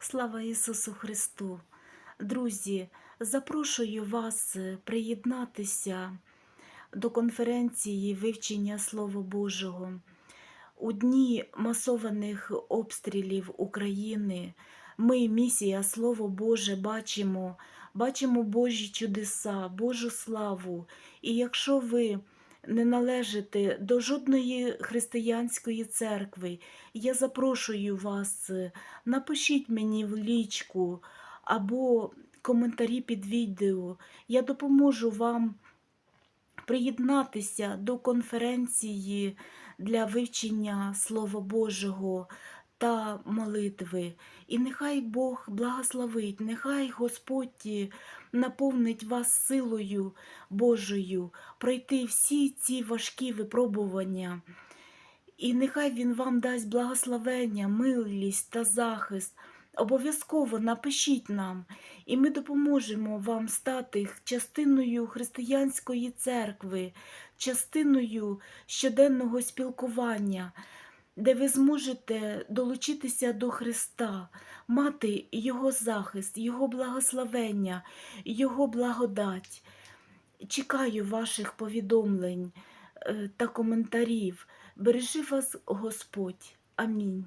Слава Ісусу Христу! Друзі, запрошую вас е, приєднатися до конференції вивчення Слова Божого. У дні масованих обстрілів України ми, місія Слово Боже, бачимо, бачимо Божі чудеса, Божу славу. І якщо ви не належите до жодної християнської церкви, я запрошую вас, е, напишіть мені в лічку або коментарі під відео. Я допоможу вам приєднатися до конференції для вивчення Слова Божого та молитви. І нехай Бог благословить, нехай Господь наповнить вас силою Божою пройти всі ці важкі випробування. І нехай Він вам дасть благословення, милість та захист. Обов'язково напишіть нам, і ми допоможемо вам стати частиною християнської церкви, частиною щоденного спілкування, де ви зможете долучитися до Христа, мати Його захист, Його благословення, Його благодать. Чекаю ваших повідомлень е, та коментарів. Бережи вас Господь. Амінь.